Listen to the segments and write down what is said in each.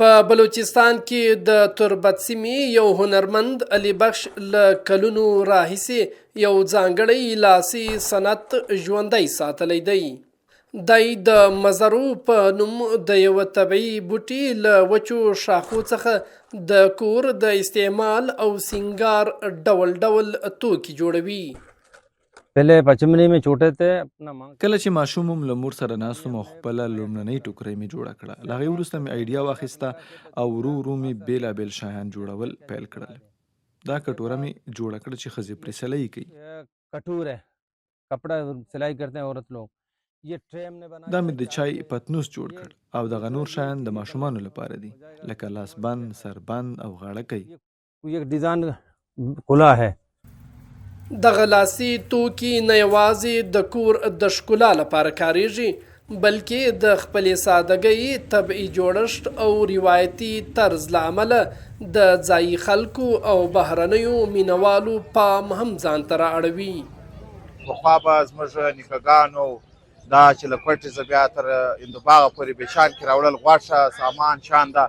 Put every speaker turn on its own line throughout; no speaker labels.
په بلوچستان کې د تربت سیمې یو هنرمند علي بخش له کلونو راهیسې یو ځانګړی لاسي صنعت ژوندی ساتلی دی. دی د مزرو په نوم د یو طبعي بوټي له وچو شاخو څخه د کور د استعمال او سنگار ډول ډول توکي جوړوي
پله پچمنی می چوټه ته خپل ما
کله چې ماشوم له مور سره ناسوم خپل لومړنۍ ټوکرې می جوړه کړه. لغې ورسته می ایډیا واخیسته او ورو ورو می بیلا بیل شایان جوړول پیل کړل. دا کټوره می جوړه کړ چې خزي پر سلای کوي.
کټوره کپڑا سلای کرتے ہیں عورت لوگ۔ یہ ٹریم نے بنا
دا می د چای پتنوس جوړ کړ او د غنور شایان د ماشومان لپاره دي لکه لاسبند سربند او غاړه
کوي. یو ډیزاین کلا ہے۔
دغه لاسي توکي نه یوازې د کور د ښکلا لپاره کاریږي بلکې د خپلې سادګۍ طبعي جوړښت او روایتي طرز له امله د ځایي خلکو او بهرنیو مینوالو پام هم ځان ته رااړوي.
پخوا به زموږ نیکهګانو دا چې له کوټې څخه بیا تر اندوباغه پورې به شان کې راوړل غوښه سامان شان ده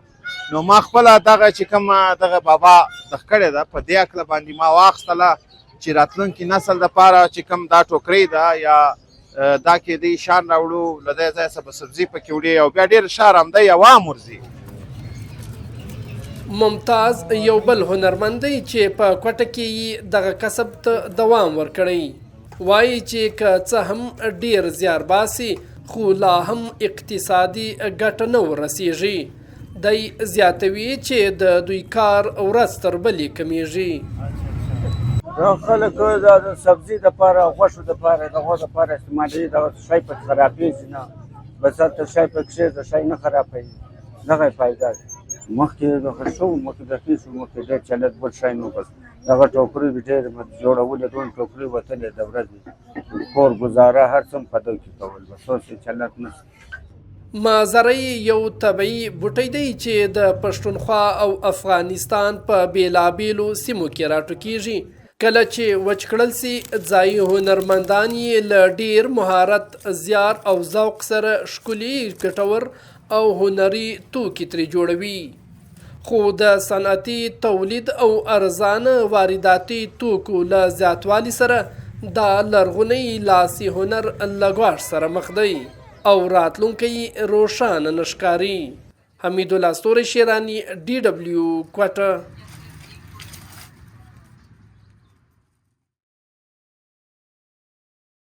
نو ما خپله دغه چې کوم دغه بابا د کړې ده په دې عقله باندې ما واخیستله چې راتلونکي نسل دپاره چې کوم دا ټوکرۍ ده یا دا کې دی شان راوړو ځایه څخه به سبزي پکې وړي او بیا ډېر ښه آرامدی او عام ورځي.
ممتاز یو بل هنرمند دی چې په کوټه کې دغه کسب ته دوام ورکړی. وایي چې که څه هم ډیر زیار باسي خو لا هم اقتصادي ګټه نه ورسیږي. دی زیاتوي چې د دوی کار ورځ تر بلې کمیږي
دا خلک د سبزي د پاره غوښو د پاره دغه د پاره استعمالوي دا شی په خرابېږي نه. بس ته شی په کښې د شی نه خرابېږي. دغه ده مخکې د شو مخکې د کیسو مخکې ډېر چلت بل شی نو بس. دغه ټوکري ډېر مت جوړولې دوه ټوکري وتلې د ورځې کور گزاره هر څه په کې کول. بس اوس چلت نه
مازری یو طبعي بوټی دی چې د پښتونخوا او افغانستان په بیلابیلو سیمو کې راټوکیږي کله چې وچ کړل سي ځایي هنرمندان یې له ډیر مهارت زیار او ذوق سره ښکلي ګټور او هنري توکي ترې جوړوي. خو د صنعتي تولید او ارزانه وارداتي توکو له زیاتوالي سره دا لرغونی لاسي هنر لګواښ سره مخ دی او راتلونکی روښانه نشکاری حمید الله ستوري شیرانی ډي ډبلیو کوټه